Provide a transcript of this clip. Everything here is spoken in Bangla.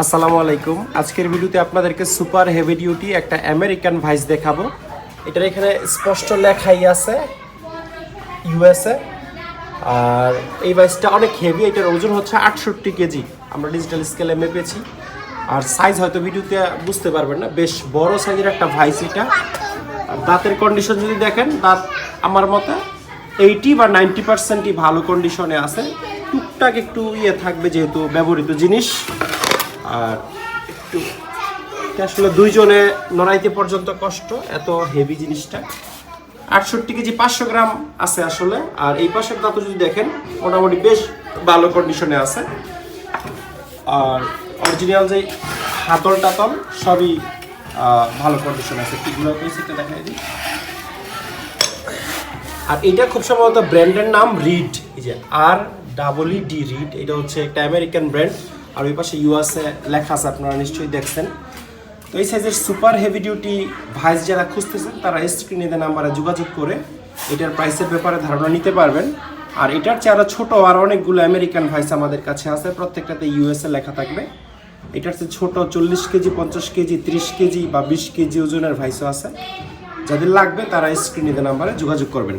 আসসালামু আলাইকুম। আজকের ভিডিওতে আপনাদেরকে সুপার হেভি ডিউটি একটা আমেরিকান ভাইস দেখাবো। এটার এখানে স্পষ্ট লেখাই আছে ইউএসএ। আর এই ভাইসটা অনেক হেভি, এটার ওজন হচ্ছে আটষট্টি কেজি। আমরা ডিজিটাল স্কেলে মেপেছি। আর সাইজ হয়তো ভিডিওতে বুঝতে পারবেন না, বেশ বড় সাইজের একটা ভাইস এটা। আর দাঁতের কন্ডিশন যদি দেখেন, দাঁত আমার মতে এইটি বা নাইনটি পার্সেন্টই ভালো কন্ডিশনে আছে। টুকটাক একটু ইয়ে থাকবে যেহেতু ব্যবহৃত জিনিস। আর একটু আসলে দুইজনে নড়াইতে পর্যন্ত কষ্ট, এত হেভি জিনিসটা। আটষট্টি কেজি পাঁচশো গ্রাম আছে আসলে, আর এই পাশের দাঁতও যদি দেখেন, মোটামুটি বেশ ভালো কন্ডিশনে আছে। আর অরিজিনাল যে হাতল টাতল সবই ভালো কন্ডিশনে আছে। এগুলো সেটা দেখাই দিই। আর এটা খুব সম্ভবত ব্র্যান্ডের নাম রিড, এই যে R double E D Reed, এটা হচ্ছে একটা আমেরিকান ব্র্যান্ড আর ওই পাশে ইউএসএ লেখা আছে, আপনারা নিশ্চয়ই দেখছেন। তো এই সাইজের সুপার হেভি ডিউটি ভাইস যারা খুঁজতেছেন তারা স্ক্রিনে নাম্বারে যোগাযোগ করে এটার প্রাইসের ব্যাপারে ধারণা নিতে পারবেন। আর এটার চেয়ে আরও ছোটো আর অনেকগুলো আমেরিকান ভাইস আমাদের কাছে আছে, প্রত্যেকটাতে ইউএসএ লেখা থাকবে। এটার চেয়ে ছোটো চল্লিশ কেজি, পঞ্চাশ কেজি, ত্রিশ কেজি বা বিশ কেজি ওজনের ভাইসও আছে। যাদের লাগবে তারা স্ক্রিনে নাম্বারে যোগাযোগ করবেন।